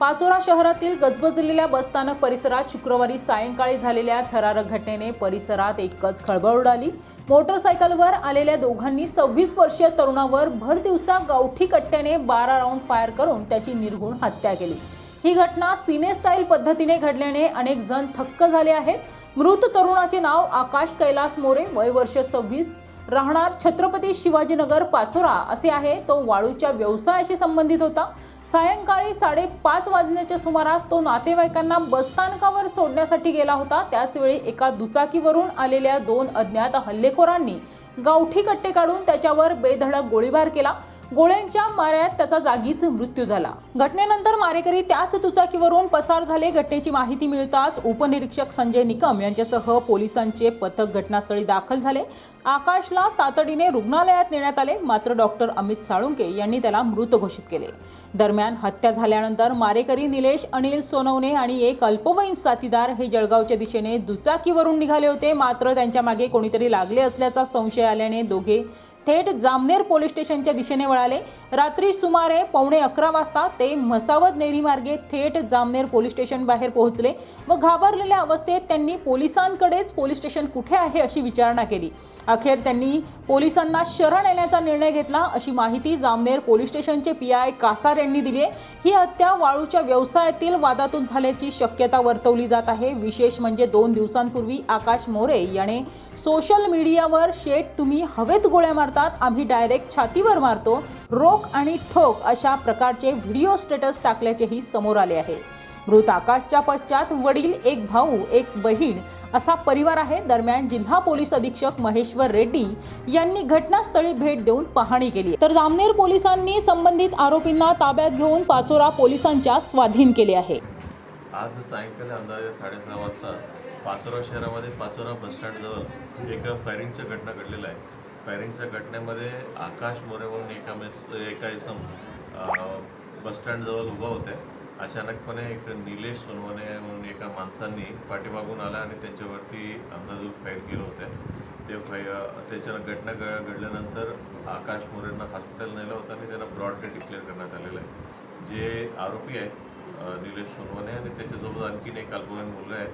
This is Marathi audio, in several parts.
पाचोरा शहरातील गजबजलेल्या बसस्थानक परिसरात शुक्रवारी सायंकाळी झालेल्या थरारक घटनेने परिसरात एकच खळबळ उडाली. मोटरसायकलवर आलेल्या दोघांनी सव्वीस वर्षीय तरुणावर भर दिवसा गावठी कट्ट्याने बारा राऊंड फायर करून त्याची निर्घुण हत्या केली. ही घटना सिने स्टाईल पद्धतीने घडल्याने अनेक जण थक्क झाले आहेत. मृत तरुणाचे नाव आकाश कैलास मोरे वय वर्ष सव्वीस राहणार छत्रपती शिवाजीनगर पाचोरा असे आहे तो वाळूच्या व्यवसायाशी संबंधित होता. सायंकाळी साडेपाच वाजण्याच्या सुमारास तो नातेवाईकांना बसस्थानकावर सोडण्यासाठी गेला होता. त्याचवेळी एका दुचाकीवरून आलेल्या दोन अज्ञात हल्लेखोरांनी गावठी कट्टे काढून त्याच्यावर बेधडक गोळीबार केला. गोळ्यांच्या माऱ्यात त्याचा जागीच मृत्यू झाला. घटनेनंतर मारेकरी त्याच दुचाकीवरून पसार झाले. घटनेची माहिती मिळताच उपनिरीक्षक संजय निकम यांच्यासह पोलिसांचे पथक घटनास्थळी दाखल झाले. आकाशला तातडीने रुग्णालयात नेण्यात आले मात्र डॉक्टर अमित साळुंके यांनी त्याला मृत घोषित केले. दरम्यान हत्या झाल्यानंतर मारेकरी निलेश अनिल सोनवणे आणि एक अल्पवयीन साथीदार हे जळगावच्या दिशेने दुचाकीवरून निघाले होते. मात्र त्यांच्या मागे कोणीतरी लागले असल्याचा संशय आल्याने दोघे थेट जामनेर पोलीस स्टेशनच्या दिशेने वळाले. रात्री सुमारे पावणे अकरा वाजता ते म्हसावद नेरी मार्गे थेट जामनेर पोलीस स्टेशन बाहेर पोहोचले व घाबरलेल्या अवस्थेत त्यांनी पोलिसांकडेच पोलीस स्टेशन कुठे आहे अशी विचारणा केली. अखेर त्यांनी पोलिसांना शरण येण्याचा निर्णय घेतला अशी माहिती जामनेर पोलीस स्टेशनचे पी आय कासार यांनी दिली आहे. ही हत्या वाळूच्या व्यवसायातील वादातून झाल्याची शक्यता वर्तवली जात आहे. विशेष म्हणजे दोन दिवसांपूर्वी आकाश मोरे याने सोशल मीडियावर शेट तुम्ही हवेत गोळ्या मारता मारतात आम्ही डायरेक्ट छातीवर मारतो रोख आणि ठोक अशा प्रकारचे व्हिडिओ स्टेटस टाकल्याचेही समोर आले आहे. मृत आकाशच्या पश्चात वडील एक भाऊ एक बहीण असा परिवार आहे. दरम्यान जिल्हा पोलीस अधीक्षक महेश्वर रेड्डी यांनी घटनास्थळी भेट देऊन पाहणी केली तर जामनेर पोलिसांनी संबंधित आरोपींना ताब्यात घेऊन पाचोरा पोलिसांच्या स्वाधीन केले आहे. आज सायंकाळी अंदाजे साडेसहा वाजता पाचोरा शहरामध्ये पाचोरा बसस्टँडजवळ एक फायरिंगच्या घटना घडलेल्या आहे फायरिंगच्या घटनेमध्ये आकाश मोरे म्हणून एका मेस एका इसम बस बसस्टँडजवळ उभा होते. अचानकपणे एक निलेश सोनवणे म्हणून एका माणसांनी पाठीमागून आला आणि त्यांच्यावरती अंदाजून फायर केलं होतं. ते फाय त्याच्या घटना घडल्यानंतर आकाश मोरेंना हॉस्पिटल नेलं होतं आणि त्यांना ब्रॉड डे डिक्लेअर करण्यात आलेलं आहे. जे आरोपी आहेत निलेश सोनवाने आणि त्याच्यासोबत आणखीन एक अल्पवयीन मुलगा आहे.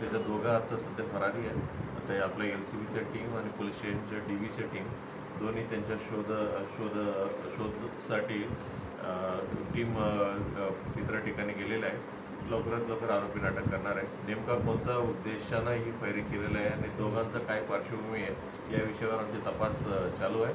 त्याच्या दोघं आता सध्या फरारी आहेत ते आपल्या एल सी बीच्या टीम आणि पोलीस स्टेशनच्या डी व्हीच्या टीम दोन्ही त्यांच्या शोध शोध शोधसाठी टीम इतर ठिकाणी गेलेल्या आहे. लवकरात लवकर आरोपीला अटक करणार आहे. नेमका कोणत्या उद्देशानं ही फायरिंग केलेलं आहे आणि दोघांचं काय पार्श्वभूमी आहे या विषयावर आमचे तपास चालू आहे.